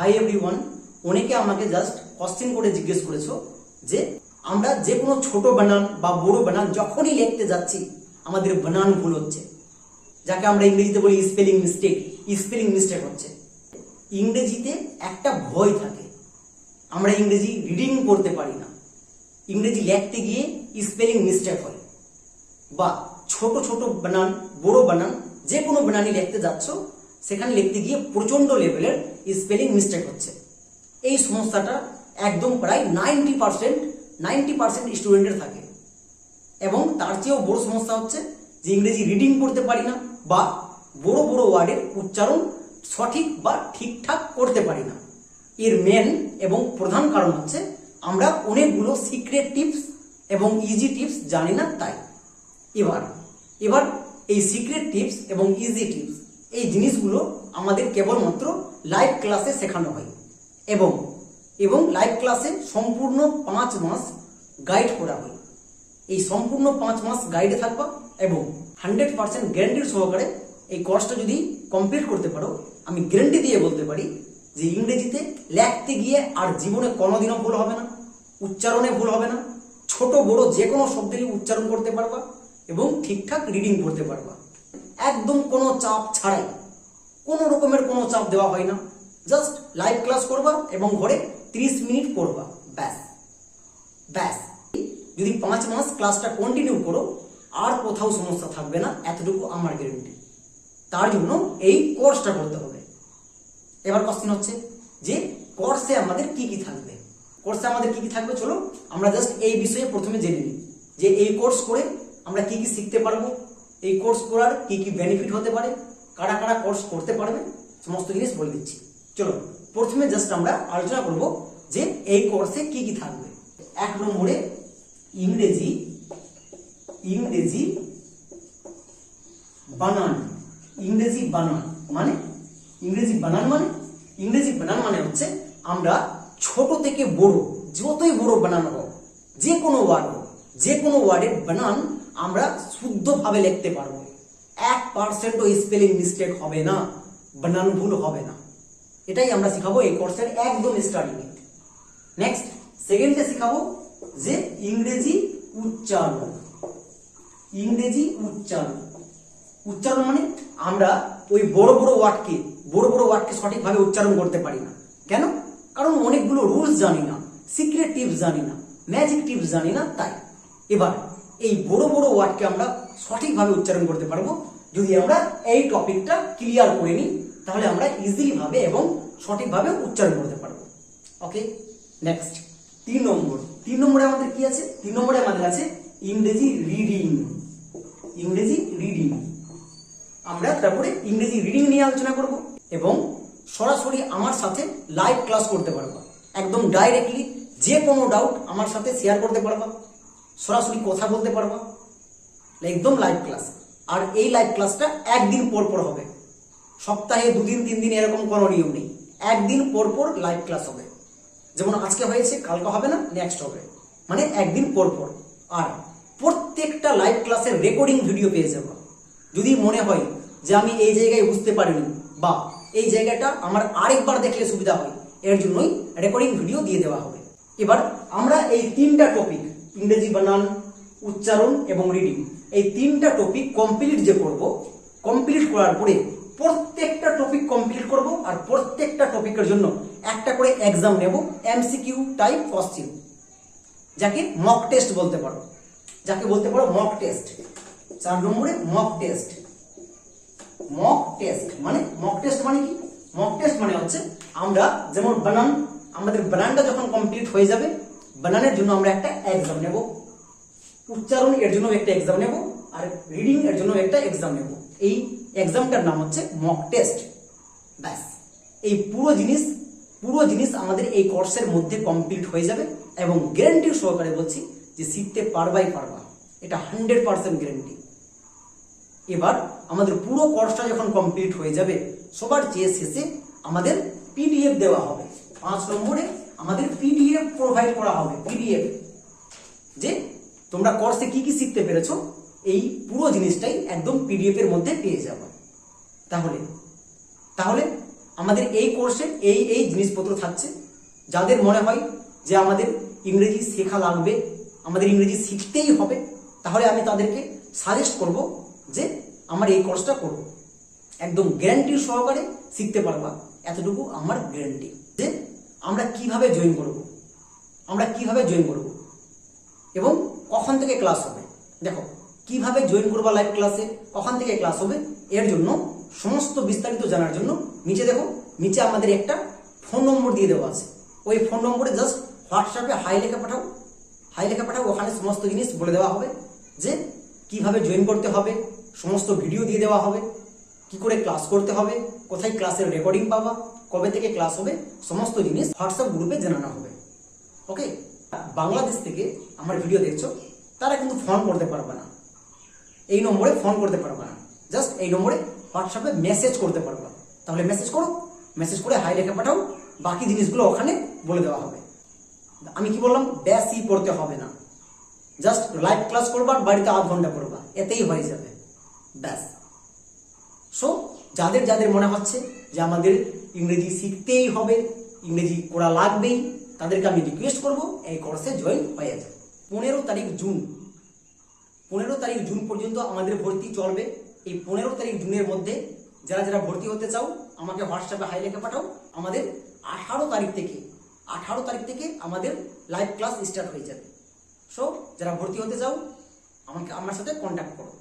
Hi everyone, অনেকে আমাকে just question করে জিজ্ঞেস করেছ যে আমরা যে কোনো ছোট বানান বা বড় বানান যখনই লিখতে যাচ্ছি, আমাদের বানান ভুল হচ্ছে। যাকে আমরা ইংরেজিতে বলি স্পেলিং মিস্টেক স্পেলিং মিস্টেক হচ্ছে। ইংরেজিতে একটা ভয় থাকে, আমরা ইংরেজি রিডিং করতে পারি না। ইংরেজি লিখতে গিয়ে স্পেলিং মিস্টেক হয়। বা ছোট ছোট বানান বড় বানান যে কোনো বানানই লিখতে যাচ্ছ সেখানে লিখতে গিয়ে প্রচণ্ড লেভেলের স্পেলিং মিস্টেক হচ্ছে। এই সমস্যাটা একদম প্রায় নাইনটি পার্সেন্ট নাইনটি পার্সেন্ট স্টুডেন্টের থাকে। এবং তার চেয়েও বড় সমস্যা হচ্ছে যে ইংরেজি রিডিং করতে পারি না বা বড় বড় ওয়ার্ডের উচ্চারণ সঠিক বা ঠিকঠাক করতে পারি না। এর মেন এবং প্রধান কারণ হচ্ছে আমরা অনেকগুলো সিক্রেট টিপস এবং ইজি টিপস জানি না তাই। এবার এবার এই সিক্রেট টিপস এবং ইজি টিপস এই জিনিসগুলো আমাদের কেবলমাত্র লাইভ ক্লাসে শেখানো হয়। এবং এবং লাইভ ক্লাসে সম্পূর্ণ পাঁচ মাস গাইড করা হয়। এই সম্পূর্ণ পাঁচ মাস গাইডে থাকবা এবং হান্ড্রেড পার্সেন্ট গ্যারান্টির সহকারে এই কোর্সটা যদি কমপ্লিট করতে পারো, আমি গ্যারান্টি দিয়ে বলতে পারি যে ইংরেজিতে লিখতে গিয়ে আর জীবনে কোনোদিনও ভুল হবে না, উচ্চারণে ভুল হবে না, ছোট বড় যে কোনো শব্দেরই উচ্চারণ করতে পারবা এবং ঠিকঠাক রিডিং করতে পারবা। একদম কোনো চাপ ছাড়াই, কোনো রকমের কোনো চাপ দেওয়া হয় না। জাস্ট লাইভ ক্লাস করবা এবং ঘরে 30 মিনিট পড়বা, ব্যাস ব্যাস। যদি পাঁচ মাস ক্লাসটা কন্টিনিউ করো, আর কোথাও সমস্যা থাকবে না, এতটুকু আমার গ্যারেন্টি তার জন্য এই কোর্সটা করতে হবে। এবার কোশ্চেন হচ্ছে যে কোর্সে আমাদের কি কি থাকবে? কোর্সে আমাদের কি কি থাকবে? চলো আমরা জাস্ট এই বিষয়ে প্রথমে জেনে নিই যে এই কোর্স করে আমরা কি কি শিখতে পারব এই কোর্স করার কি কি বেনিফিট হতে পারে? কারা কারা কোর্স করতে পারবে? সমস্ত জিনিস বলে দিচ্ছি। চলো, প্রথমে জাস্ট আমরা আলোচনা করব যে এই কোর্সে কি কি থাকবে। এক নম্বরে ইংরেজি ইংরেজি বানান। ইংরেজি বানান মানে? ইংরেজি বানান মানে? ইংরেজি বানান মানে হচ্ছে আমরা ছোট থেকে বড়, যতই বড় বানান হোক, যে কোনো ওয়ার্ড হোক, যে কোনো ওয়ার্ডের বানান আমরা শুদ্ধভাবে লিখতে পারব। এক পার্সেন্টও স্পেলিং মিস্টেক হবে না, বানান ভুল হবে না। এটাই আমরা শিখাবো এই কোর্সের একদম স্টার্টিংয়ে নেক্সট সেকেন্ডে শিখাবো যে ইংরেজি উচ্চারণ। ইংরেজি উচ্চারণ। উচ্চারণ মানে আমরা ওই বড় বড় ওয়ার্ডকে, বড় বড় ওয়ার্ডকে সঠিকভাবে উচ্চারণ করতে পারি না। কেন? কারণ অনেকগুলো রুলস জানি না সিক্রেট টিপস জানি না ম্যাজিক টিপস জানি না, তাই। এবার এই বড় বড় ওয়ার্ডকে আমরা সঠিকভাবে উচ্চারণ করতে পারব। যদি আমরা এই টপিকটা ক্লিয়ার করে নিই, তাহলে আমরা ইজিলি ভাবে এবং সঠিকভাবে উচ্চারণ করতে পারব। Okay, next. তিন নম্বর। তিন নম্বরে আমাদের কি আছে? তিন নম্বরে আমাদের আছে ইংরেজি রিডিং। ইংরেজি রিডিং। আমরা তারপরে ইংরেজি রিডিং নিয়ে আলোচনা করব এবং সরাসরি আমার সাথে লাইভ ক্লাস করতে পারবা। একদম ডাইরেক্টলি যে কোনো ডাউট আমার সাথে শেয়ার করতে পারবা। সরাসরি কথা বলতে পারবা। একদম লাইভ ক্লাস আর এই লাইভ ক্লাসটা একদিন পর পর হবে। সপ্তাহে দুদিন তিন দিন এরকম কোনো নিয়ম নেই। একদিন পর পর লাইভ ক্লাস হবে। যেমন আজকে হয়েছে, কালকে হবে না নেক্সট হবে। মানে একদিন পর পর। আর প্রত্যেকটা লাইভ ক্লাসের রেকর্ডিং ভিডিও পেয়ে যাব। যদি মনে হয় যে আমি এই জায়গায় বুঝতে পারিনি বা এই জায়গাটা আমার আরেকবার দেখলে সুবিধা হয়, এর জন্যই রেকর্ডিং ভিডিও দিয়ে দেওয়া হবে। এবার আমরা এই তিনটা টপিক ইংরেজি বানান, উচ্চারণ এবং রিডিং এই তিনটা টপিক কমপ্লিট যে করব কমপ্লিট করার পরে প্রত্যেকটা টপিক কমপ্লিট করব আর প্রত্যেকটা টপিকের জন্য একটা করে এক্সাম নেব এমসিকিউ টাইপ কোশ্চেন যাকে মক টেস্ট বলতে পারো। যাকে বলতে পারো মক টেস্ট চার নম্বরে মক টেস্ট মক টেস্ট মানে মক টেস্ট মানে কি? মক টেস্ট মানে হচ্ছে আমরা যেমন বানান, আমাদের বানানটা যখন কমপ্লিট হয়ে যাবে বানানের জন্য আমরা একটা এক্সাম নেব। উচ্চারণ এর জন্য একটা এক্সাম নেব আর রিডিং এর জন্য একটা এক্সাম নেব। এই এক্সামটার নাম হচ্ছে মক টেস্ট ব্যাস। এই পুরো জিনিস পুরো জিনিস আমাদের এই কোর্সের মধ্যে কমপ্লিট হয়ে যাবে এবং গ্যারান্টির সহকারে বলছি যে শিখতে পারবাই পারবা এটা হান্ড্রেড পার্সেন্ট গ্যারান্টি এবার আমাদের পুরো কোর্সটা যখন কমপ্লিট হয়ে যাবে, সবার চেয়ে শেষে আমাদের পিডিএফ দেওয়া হবে। পাঁচ নম্বরে আমাদের পিডিএফ প্রোভাইড করা হবে পিডিএফ যে তোমরা কোর্সে কি কি শিখতে পেরেছ, এই পুরো জিনিসটাই একদম পিডিএফ এর মধ্যে পেয়ে যাবে। তাহলে তাহলে আমাদের এই কোর্সে এই এই জিনিসপত্র থাকছে। যাদের মনে হয় যে আমাদের ইংরেজি শেখা লাগবে, আমাদের ইংরেজি শিখতেই হবে, তাহলে আমি তাদেরকে সাজেস্ট করব যে আমার এই কোর্সটা করব একদম গ্যারান্টি সহকারে শিখতে পারবা, এতটুকু আমার গ্যারান্টি যে আমরা কীভাবে জয়েন করব? আমরা কীভাবে জয়েন করব? এবং কখন থেকে ক্লাস হবে? দেখো, কীভাবে জয়েন করবা লাইভ ক্লাসে কখন থেকে ক্লাস হবে? এর জন্য সমস্ত বিস্তারিত জানার জন্য নিচে দেখো, নিচে আমাদের একটা ফোন নম্বর দিয়ে দেওয়া আছে। ওই ফোন নম্বরে জাস্ট হোয়াটসঅ্যাপে হাই লেখা পাঠাও। হাই লেখা পাঠাও, ওখানে সমস্ত জিনিস বলে দেওয়া হবে যে কীভাবে জয়েন করতে হবে, সমস্ত ভিডিও দিয়ে দেওয়া হবে, কি করে ক্লাস করতে হবে, কোথায় ক্লাসের রেকর্ডিং পাবা কবে থেকে ক্লাস হবে? সমস্ত জিনিস হোয়াটসঅ্যাপ গ্রুপে জানানো হবে। ওকে বাংলাদেশ থেকে আমার ভিডিও দেখছ, তারা কিন্তু ফোন করতে পারবে না। এই নম্বরে ফোন করতে পারবে না। জাস্ট এই নম্বরে হোয়াটসঅ্যাপে মেসেজ করতে পারবে। তাহলে মেসেজ করো। মেসেজ করে হাই লেখা পাঠাও। বাকি জিনিসগুলো ওখানে বলে দেওয়া হবে। আমি কি বললাম? বেশি পড়তে হবে না। জাস্ট লাইভ ক্লাস করবা বাড়িতে আধ ঘণ্টা করবা এতেই হয়ে যাবে। ব্যাস। সো যাদের যাদের মনে হচ্ছে যে আমাদের ইংরেজি শিখতেই হবে, ইংরেজি করা লাগবেই, তাদেরকে আমি রিকোয়েস্ট করব এই কোর্সে জয়েন হয়ে যায় পনেরো তারিখ জুন। পনেরো তারিখ জুন পর্যন্ত আমাদের ভর্তি চলবে। এই পনেরো তারিখ জুনের মধ্যে যারা যারা ভর্তি হতে চাও, আমাকে হোয়াটসঅ্যাপে হাই লেখা পাঠাও। আমাদের আঠারো তারিখ থেকে, আঠারো তারিখ থেকে আমাদের লাইভ ক্লাস স্টার্ট হয়ে যাবে। সো যারা ভর্তি হতে চাও, আমাকে আমার সাথে কন্ট্যাক্ট করো।